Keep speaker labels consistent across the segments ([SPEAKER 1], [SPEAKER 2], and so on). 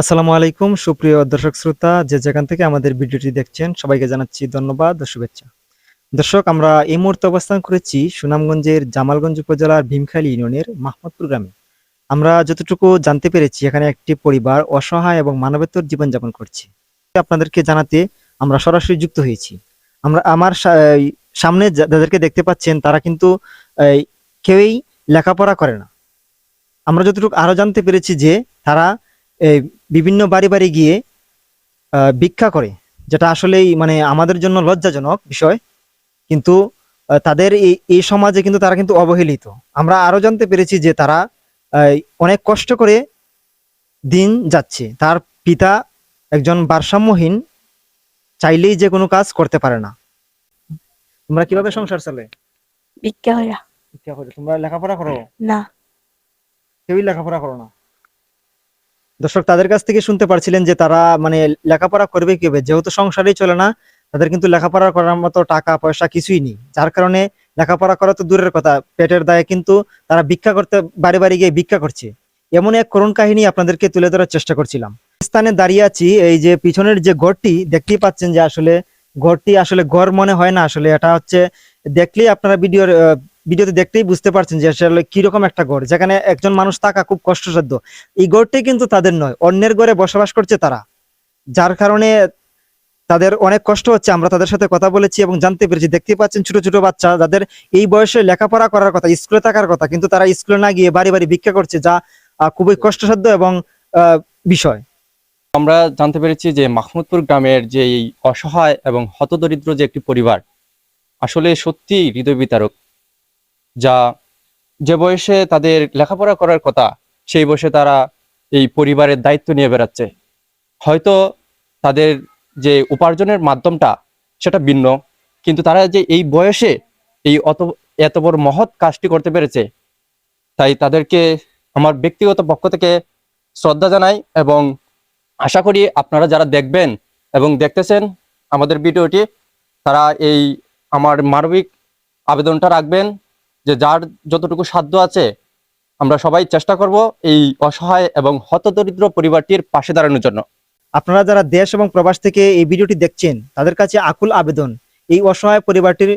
[SPEAKER 1] আসসালামু আলাইকুম, সুপ্রিয় দর্শক শ্রোতা, যে যেখান থেকে আমাদের ভিডিওটি দেখছেন, সবাইকে জানাচ্ছি ধন্যবাদ ও শুভেচ্ছা। দর্শক, আমরা এই মুহূর্তে অবস্থান করেছি সুনামগঞ্জের জামালগঞ্জ উপজেলার ভীমখালী ইউনিয়নের মাহমুদপুর গ্রামে। আমরা যতটুকু জানতে পেরেছি, এখানে একটি পরিবার অসহায় এবং মানবেতর জীবনযাপন করছে। আপনাদেরকে জানাতে আমরা সরাসরি যুক্ত হয়েছি। আমরা, আমার সামনে যাদেরকে দেখতে পাচ্ছেন, তারা কিন্তু কেউই লেখাপড়া করে না। আমরা যতটুকু আরও জানতে পেরেছি যে, তারা এই বিভিন্ন বাড়ি বাড়ি গিয়ে ভিক্ষা করে যেটা আসলেই মানে আমাদের জন্য লজ্জাজনক বিষয়। কিন্তু তাদের এই এই সমাজে কিন্তু তারা কিন্তু অবহেলিত। আমরা আরও জানতে পেরেছি যে তারা অনেক কষ্ট করে দিন যাচ্ছে। তার পিতা একজন ভারসাম্যহীন চাইলেই যে কোনো কাজ করতে পারে না। তোমরা কীভাবে সংসার চলে?
[SPEAKER 2] ভিক্ষা কইরা।
[SPEAKER 1] ভিক্ষা করে। তোমরা লেখাপড়া করো?
[SPEAKER 2] না।
[SPEAKER 1] কেউই লেখাপড়া করো না? দর্শক, তাদের কাছ থেকে শুনতে পারছিলেন যে তারা মানে লেখাপড়া করবে কীভাবে? যেহেতু সংসারেই চলে না, তাদের কিন্তু লেখাপড়া করার মতো টাকা, পয়সা কিছুই নেই। যার কারণে লেখাপড়া করা তো দূরের কথা। পেটের দায়ে কিন্তু তারা ভিক্ষা করতে, বাড়ি বাড়ি গিয়ে ভিক্ষা করছে। এমন এক করুণ কাহিনী আপনাদেরকে তুলে ধরার চেষ্টা করছিলাম। স্থানে দাঁড়িয়ে আছি, এই যে পিছনের যে ঘরটি, দেখতেই পাচ্ছেন যে আসলে ঘরটি আসলে ঘর মনে হয় না আসলে। এটা হচ্ছে, দেখলেই আপনারা ভিডিওর ভিডিওতে দেখতেই বুঝতে পারছেন যে আসলে কীরকম একটা ঘর যেখানে একজন মানুষ থাকা খুব কষ্টসাধ্য। এই ঘরটি কিন্তু তাদের নয়, অন্যের ঘরে বসবাস করছে তারা। যার কারণে তাদের অনেক কষ্ট হচ্ছে, আমরা তাদের সাথে কথা বলেছি এবং জানতে পেরেছি। দেখতে পাচ্ছেন ছোট ছোট বাচ্চা, যাদের এই বয়সে লেখাপড়া করার কথা, স্কুলে থাকার কথা, কিন্তু তারা স্কুলে না গিয়ে বাড়ি বাড়ি ভিক্ষা করছে, যা খুবই কষ্টসাধ্য এবং বিষয়।
[SPEAKER 3] আমরা জানতে পেরেছি যে মাহমুদপুর গ্রামের যে অসহায় এবং হতদরিদ্র যে একটি পরিবার, আসলে সত্যি হৃদয় বিতারক যা যে বয়সে তাদের লেখাপড়া করার কথা, সেই বয়সে তারা এই পরিবারের দায়িত্ব নিয়ে বেড়াচ্ছে। হয়তো তাদের যে উপার্জনের মাধ্যমটা, সেটা ভিন্ন, কিন্তু তারা যে এই বয়সে এই অত, এত বড় মহৎ কাজটি করতে পেরেছে, তাই তাদেরকে আমার ব্যক্তিগত পক্ষ থেকে শ্রদ্ধা জানাই এবং আশা করি আপনারা যারা দেখবেন এবং দেখতেছেন আমাদের ভিডিওটি, তারা এই আমার মানবিক আবেদনটা রাখবেন। যে যার যতটুকু সাধ্য আছে, আমরা সবাই চেষ্টা করব এই অসহায় এবং হতদরিদ্র পরিবারটির পাশে দাঁড়ানোর জন্য।
[SPEAKER 1] আপনারা যারা দেশ এবং প্রবাস থেকে এই ভিডিওটি দেখছেন, তাদের কাছে আকুল আবেদন এই অসহায় পরিবারটির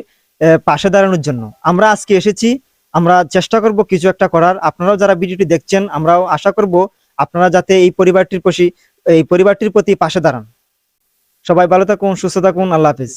[SPEAKER 1] পাশে দাঁড়ানোর জন্য। আমরা আজকে এসেছি, আমরা চেষ্টা করব কিছু একটা করার। আপনারাও যারা ভিডিওটি দেখছেন, আমরাও আশা করব আপনারা যাতে এই পরিবারটির প্রতি এই পরিবারটির প্রতি পাশে দাঁড়ান। সবাই ভালো থাকুন, সুস্থ থাকুন, আল্লাহ হাফিজ।